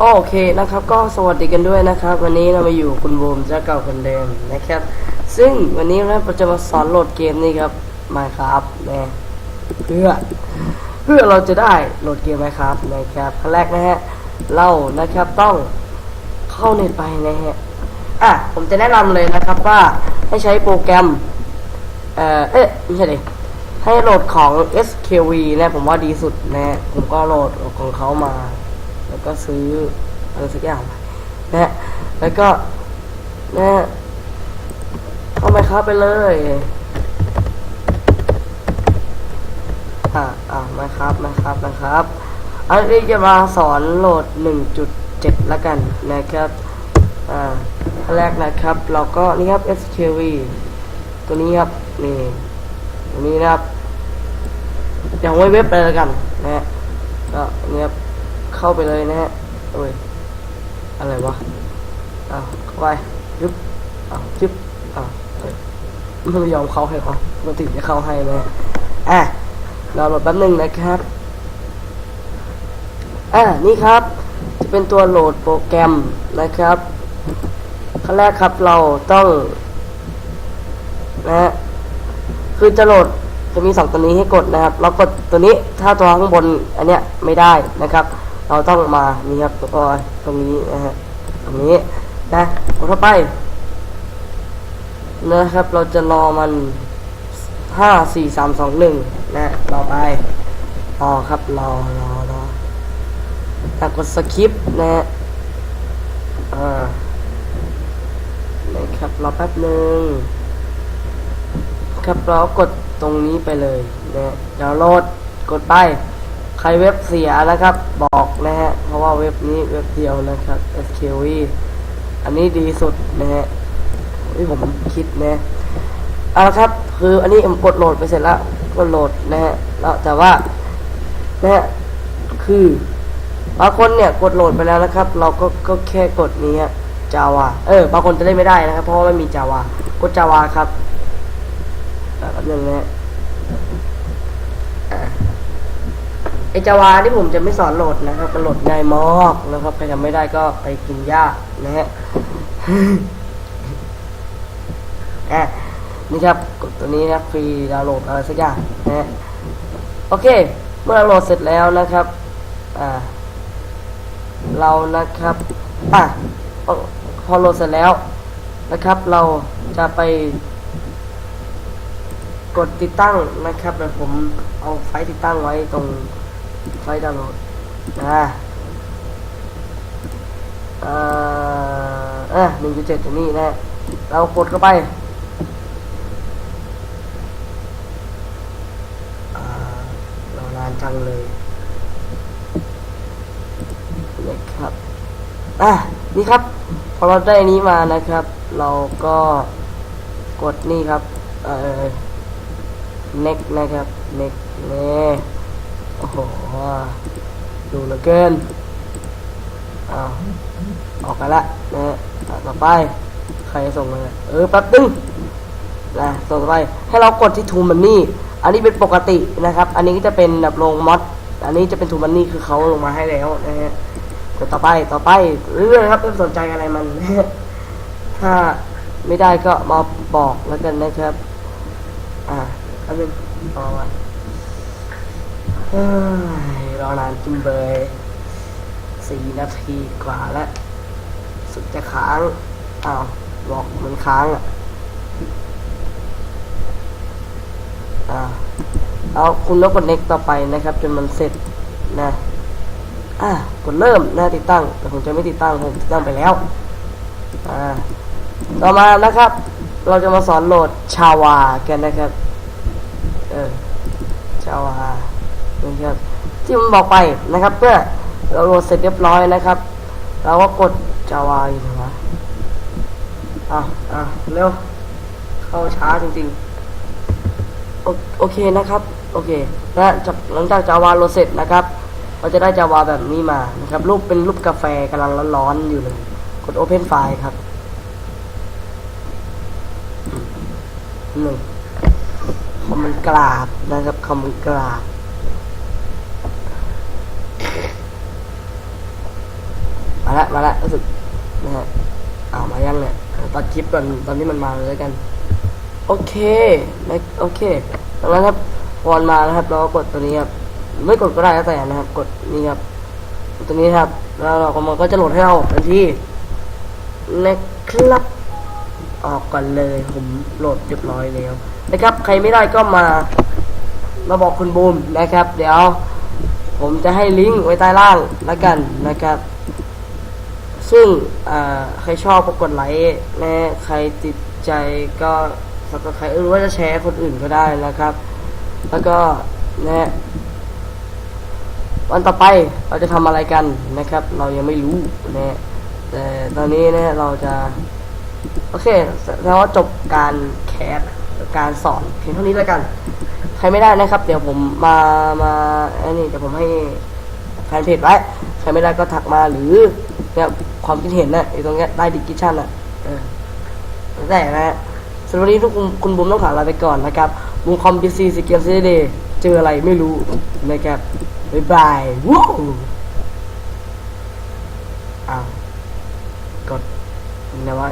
โอเคนะครับก็สวัสดีกันด้วยนะครับ วันนี้เรามาอยู่คุณบูมเจ้าเก่าคนเดิมนะครับ ซึ่งวันนี้เราจะมาสอนโหลดเกมนี้ครับมาครับนะเพื่อเพื่อเราจะได้โหลดเกมไหมครับนะครับขั้นแรกนะฮะเรานะครับต้องเข้าเน็ตไปนะฮะอะผมจะแนะนำเลยนะครับว่าให้ใช้โปรแกรมเอ่อเอ๊ะไม่ใช่ดิให้โหลดของ SKV นะผมว่าดีสุดนะผมก็โหลดของเขามา แล้วก็ซื้ออะไรสักอย่างนะฮะแล้วก็นะเข้าไปครับไปเลยอ่าอ่ามาครับมาครับนะครับอันนี้จะมาสอนโหลด 1.7ละกันนะครับอ่าอันแรกนะครับ เราก็นี่ครับ SKV ตัวนี้ครับนี่ตัวนี้นะครับอย่างไว้เว็บเลยละกันนะก็นี่ครับ เข้าไปเลยนะฮะโอ้ยอะไรวะอ้าวเข้าไปยึบอ้าวยึบอ้าวเอ้ยไม่ยอมเข้าให้เขาปกติจะเข้าให้นะอะดาโหลดแป๊บหนึงนะครับอ่านี่ครับ จะเป็นตัวโหลดโปรแกรมนะครับขั้นแรกครับเราต้องนะฮะคือจะโหลดจะมีสองตัวนี้ให้กดนะครับ เรากดตัวนี้ถ้าตัวข้างบนอันเนี้ยไม่ได้นะครับ เราต้องมานี่ครับตัวตรงนี้นะฮะตรงนี้นะกดเข้าไปนะครับ เราจะรอมันห้าสี่สามสองหนึ่งนะรอไปรอครับรอรอรอแต่กดสคิปนะฮะอ่านะครับรอแป๊บหนึ่งครับเรากดตรงนี้ไปเลยนะดาวน์โหลดกดไป รเว็บเสียนะครับ บอกนะฮะ เพราะว่าเว็บนี้เว็บเดียวนะครับ SKV อันนี้ดีสุดนะฮะที่ผมคิดนะเอาละครับ คืออันนี้ผมกดโหลดไปเสร็จแล้วกดโหลดนะฮะแล้วแต่ว่านะฮะคือบางคนเนี่ยกดโหลดไปแล้วนะครับ เราก็ก็แค่กดนี้ฮะจาวาเออบางคนจะเล่นไม่ได้นะครับ เพราะว่าไม่มีจาวากดจาวาครับแบบนึงนะฮะ ไอจาวาที่ผมจะไม่สอนโหลดนะครับโหลดง่ายมากนะครับใครทำไม่ได้ก็ไปกินหญ้านะฮะอะนี่ครับกดตัวนี้นะครับฟรีดาวน์โหลดอะไรสักอย่างนะฮะโอเค เมื่อเราโหลดเสร็จแล้วนะครับอ่าเรานะครับอะพอโหลดเสร็จแล้วนะครับ เราจะไป กดติดตั้งนะครับเดี๋ยวผมเอาไฟติดตั้งไว้ตรง ไฟดาวน์โหลดนะอ่าอะหนึ่งจุดเจ็ดตัวนี้นะเรากดเข้าไปเรานานจังเลยนะครับอะนี่ครับ พอเราได้นี้มานะครับ เราก็กดนี่ครับ เอ่อ next นะครับ next นี่ โอ้โหดูเหลือเกินอ้าวออกไปละนะฮะต่อไป ใครส่งมาเนี่ยเออแป๊บนึงนะส่งต่อไปให้เรากดที่ทูมันนี่ อันนี้เป็นปกตินะครับ อันนี้ก็จะเป็นแบบลงมอดอันนี้จะเป็นทูมันนี่คือเขาลงมาให้แล้วนะฮะกดต่อไปต่อไปเรื่อยๆครับไม่สนใจอะไรมันถ้าไม่ได้ก็มาบอกแล้วกันนะครับ อ่าอันนึงรอวันเฮ้ย รอนานจุ่มเบยสี่นาทีกว่าแล้ว สุดจะค้างอ้าวบอกมันค้างอะอ่าเอาคุณแล้วกด next ต่อไปนะครับ จนมันเสร็จนะอ่ากดเริ่มหน้าติดตั้ง แต่ผมจะไม่ติดตั้งผมติดตั้งไปแล้วอ่าต่อมานะครับ เราจะมาสอนโหลดชาวากันนะครับ เออชาวา นะครับ ที่ผมบอกไปนะครับ เพื่อเราโหลดเสร็จเรียบร้อยนะครับ เราก็กดจาวาอยู่นะอะอะเร็วเข้าช้าจริงๆโอโอเคนะครับ โอเคนะจากหลังจากจาวาโหลดเสร็จนะครับ เราจะได้จาวาแบบนี้มานะครับ รูปเป็นรูปกาแฟกำลังร้อนๆอยู่เลย กด Open File ครับหนึ่งคอมมันกราบนะครับคอมมันกราบ มาละมาละรู้สึกนะฮะเอามายังเนี่ยตัดคลิปก่อนตอนที่มันมาเลยแล้วกัน โอเคนะโอเคดังนั้นครับพอมันมานะครับ เราก็กดตัวนี้ครับไม่กดก็ได้แล้วแต่นะครับ กดนี่ครับตัวนี้ครับ แล้วเราก็มันก็จะโหลดให้เราทันทีนะครับ ออกก่อนเลยผมโหลดเรียบร้อยแล้วนะครับ ใครไม่ได้ก็มามาบอกคุณบูมนะครับ เดี๋ยว ผมจะให้ลิงก์ไว้ใต้ล่างแล้วกันนะครับ ซึ่งใครชอบก็กดไลค์นะใครติดใจก็สักใครหรือว่าจะแชร์คนอื่นก็ได้นะครับ แล้วก็นะวันต่อไปเราจะทำอะไรกันนะครับ เรายังไม่รู้นะแต่ตอนนี้นะเราจะ โอเคแสดงว่าจบการแคสการสอนเพียงเท่านี้แล้วกัน ใครไม่ได้นะครับ เดี๋ยวผมมามาอันนี้เดี๋ยวผมให้ แฟนเพจไว้ ใครไม่ได้ก็ทักมาหรือเนี่ยความคิดเห็นนะอยู่ตรงเนี้ยใต้ดิสคริปชั่นอะเออแล้วแต่นะฮะสำหรับวันนี้ทุกคุณคุณบุ๋มต้องขอลาไปก่อนนะครับบุ๋มคอมพีซีสเกมซีเดย์เจออะไรไม่รู้นะครับบ๊ายบายวู้อ้าวกดนะว่า